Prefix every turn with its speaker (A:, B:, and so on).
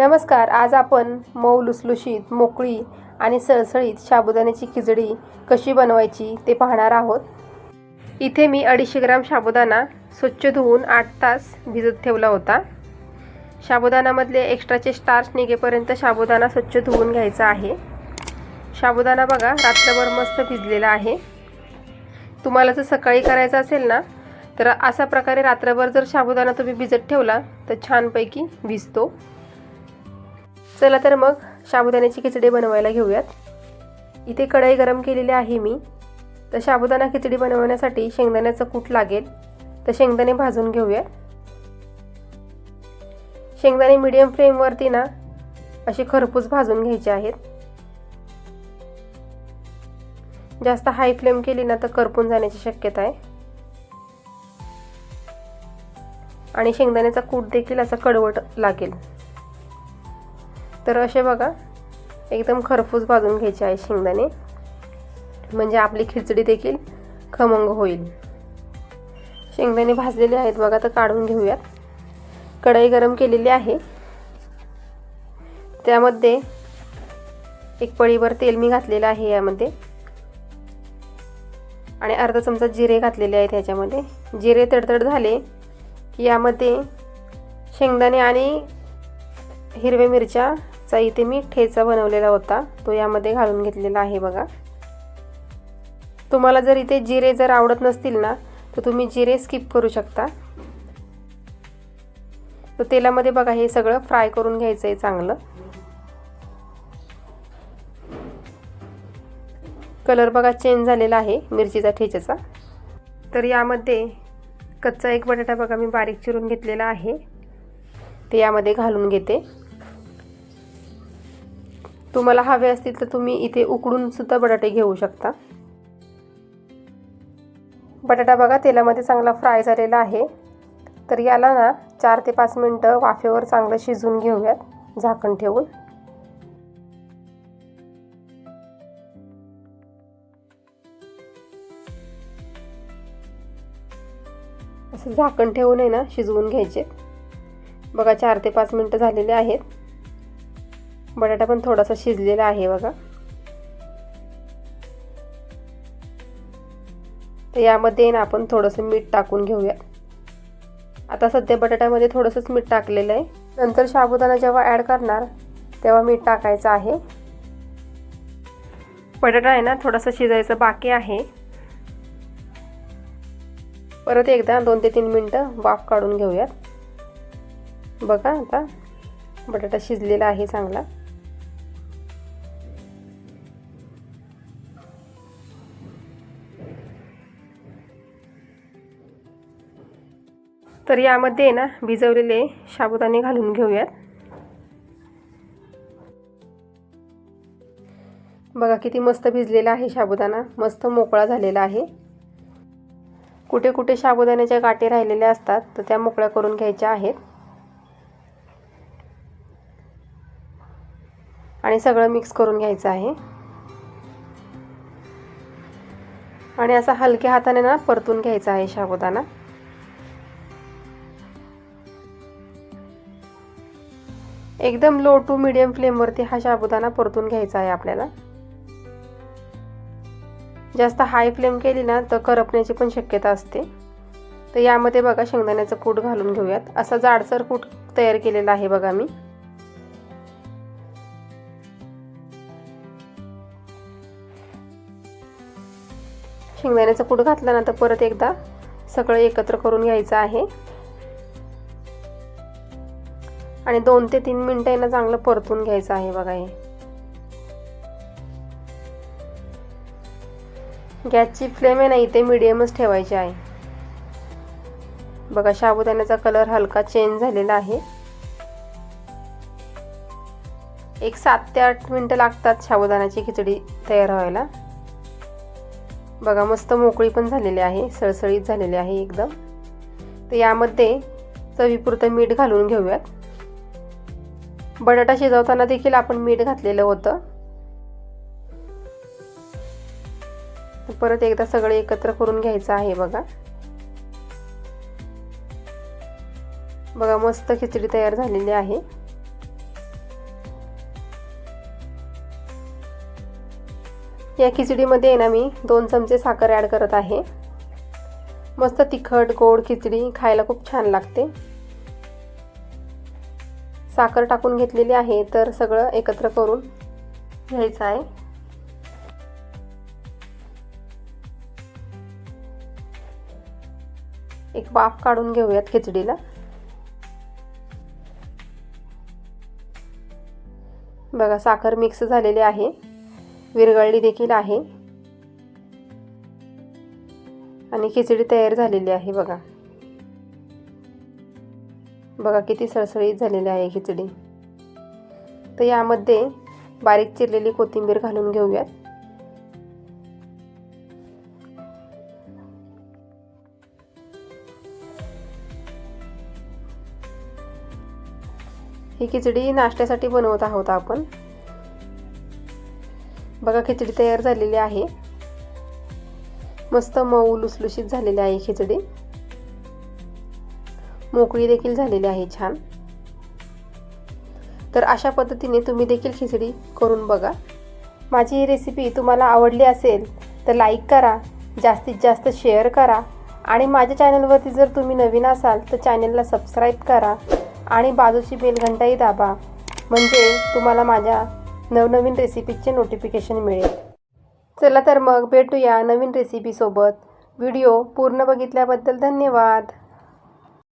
A: नमस्कार आज आपण मऊ लुसलुशीत मोकळी आणि सळसळीत साबुदाण्याची खिचडी कशी बनवायची ते पाहणार आहोत. इथे मी अडीचशे ग्राम साबुदाणा स्वच्छ धुवून आठ तास भिजत ठेवला होता. साबुदाणामधले एक्स्ट्राचे स्टार्च निघेपर्यंत साबुदाणा स्वच्छ धुवून घ्यायचा आहे. साबुदाणा बघा रात्रभर मस्त भिजलेला आहे. तुम्हाला जर सकाळी करायचं असेल ना तर अशा प्रकारे रात्रभर जर साबुदाणा तुम्ही भिजत ठेवला तर छानपैकी भिजतो. चला तर मग साबुदाण्याची खिचडी बनवायला घेऊयात. इथे कढई गरम केलेली आहे मी. तर साबुदाणा खिचडी बनवण्यासाठी शेंगदाण्याचं कूट लागेल. तर शेंगदाणे भाजून घेऊयात. शेंगदाणे मिडियम फ्लेमवरती ना असे खरपूस भाजून घ्यायचे आहेत. जास्त हाय फ्लेम केली ना तर करपून जाण्याची शक्यता आहे. आणि शेंगदाण्याचा कूट देखील असा कडवट लागेल. तर असे बघा एकदम खरपूस भाजून घ्यायचे आहे शेंगदाणे. म्हणजे आपली खिचडी देखील खमंग होईल. शेंगदाणे भाजलेले आहेत बघा तर काढून घेऊयात. कढई गरम केलेली आहे. त्यामध्ये एक पळीभर तेल मी घातलेलं आहे यामध्ये. आणि अर्धा चमचा जिरे घातलेले आहेत ह्याच्यामध्ये जिरे तडतड झाले की यामध्ये शेंगदाणे आणि हिरव्या मिरच्या चा इथे मी ठेचा बनवलेला होता. तो यामध्ये घालून घेतलेला आहे बघा. तुम्हाला जर इथे जिरे जर आवडत नसतील ना तर तुम्ही जिरे स्किप करू शकता. तर तेलामध्ये बघा हे सगळं फ्राय करून घ्यायचं आहे चांगलं. कलर बघा चेंज झालेला आहे मिरचीचा ठेच्याचा. तर यामध्ये कच्चा एक बटाटा बघा मी बारीक चिरून घेतलेला आहे. ते यामध्ये घालून घेते. तुम्हाला हवे असतील तर तुम्ही इथे उकडून सुद्धा बटाटे घेऊ शकता. बटाटा बघा तेलामध्ये चांगला फ्राय झालेला आहे. तर याला ना चार ते पाच मिनटं वाफेवर चांगलं शिजवून घेऊयात झाकण ठेवून. असं झाकण ठेवून आहे ना शिजवून घ्यायचे. बघा चार ते पाच मिनटं झालेले आहेत. बटाटा पण थोडासा शिजलेला आहे बघा. तर यामध्ये ना आपण थोडंसं मीठ टाकून घेऊया. आता सध्या बटाट्यामध्ये थोडंसंच मीठ टाकलेलं आहे. नंतर साबुदाणा जेव्हा ॲड करणार तेव्हा मीठ टाकायचं आहे. बटाटा आहे ना थोडासा शिजायचं बाकी आहे. परत एकदा दोन ते तीन मिनटं वाफ काढून घेऊयात. बघा आता बटाटा शिजलेला आहे चांगला. तर यामध्ये ना भिजवलेले साबुदाणे घालून घेऊयात. बघा किती मस्त भिजलेला आहे साबुदाणा मस्त मोकळा झालेला आहे. कुठे कुठे साबुदाण्याच्या गाठी राहिलेल्या असतात तर त्या मोकळ्या करून घ्यायच्या आहेत. आणि सगळं मिक्स करून घ्यायचं आहे. आणि असा हलक्या हाताने ना परतून घ्यायचा आहे साबुदाणा एकदम लो टू मिडियम फ्लेमवरती हा साबुदाणा परतून घ्यायचा आहे आपल्याला. जास्त हाय फ्लेम केली ना तर करपण्याची पण शक्यता असते. तर यामध्ये बघा शेंगदाण्याचं कूट घालून घेऊयात. असा जाडसर कूट तयार केलेला आहे बघा मी. शेंगदाण्याचं कूट घातल्यानंतर परत एकदा सगळं एकत्र करून घ्यायचं आहे. आणि दोन ते तीन मिनटं यांना चांगलं परतून घ्यायचं आहे बघा हे. गॅसची फ्लेम आहे ना इथे मिडियमच ठेवायची आहे. बघा साबुदाण्याचा कलर हलका चेंज झालेला आहे. एक सात ते आठ मिनटं लागतात साबुदाण्याची खिचडी तयार व्हायला. बघा मस्त मोकळी पण झालेली आहे सळसळीत झालेली आहे एकदम. तर यामध्ये चवीपुरतं मीठ घालून घेऊयात. बटाटा शिजवताना देखील आपण मीठ घातलेलं होतं. परत एकदा सगळे एकत्र करून घ्यायचं आहे बघा. बघा मस्त खिचडी तयार झालेली आहे. या खिचडीमध्ये ना मी दोन चमचे साखर ॲड करत आहे. मस्त तिखट गोड खिचडी खायला खूप छान लागते. साखर टाकून घेतलेली आहे तर सगळं एकत्र करून घ्यायचं आहे. एक वाफ काढून घेऊयात खिचडीला. बघा साखर मिक्स झालेली आहे. विरगळली देखील आहे. आणि खिचडी तयार झालेली आहे बघा. बघा किती सळसळीत झालेली आहे खिचडी. तर यामध्ये बारीक चिरलेली कोथिंबीर घालून घेऊयात. ही खिचडी नाश्त्यासाठी बनवत आहोत आपण. बघा खिचडी तयार झालेली आहे. मस्त मऊ लुसलुशीत झालेली आहे खिचडी. मोकळी देखील झालेली आहे छान. तर अशा पद्धतीने तुम्ही देखील खिचडी करून बघा. माझी ही रेसिपी तुम्हाला आवडली असेल तर लाईक करा जास्तीत जास्त शेअर करा आणि माझ्या चॅनलवरती जर तुम्ही नवीन असाल तर चॅनलला सबस्क्राईब करा आणि बाजूची बेलघंटाही दाबा. म्हणजे तुम्हाला माझ्या नवनवीन रेसिपीचे नोटिफिकेशन मिळेल. चला तर मग भेटूया नवीन रेसिपीसोबत व्हिडिओ पूर्ण बघितल्याबद्दल धन्यवाद.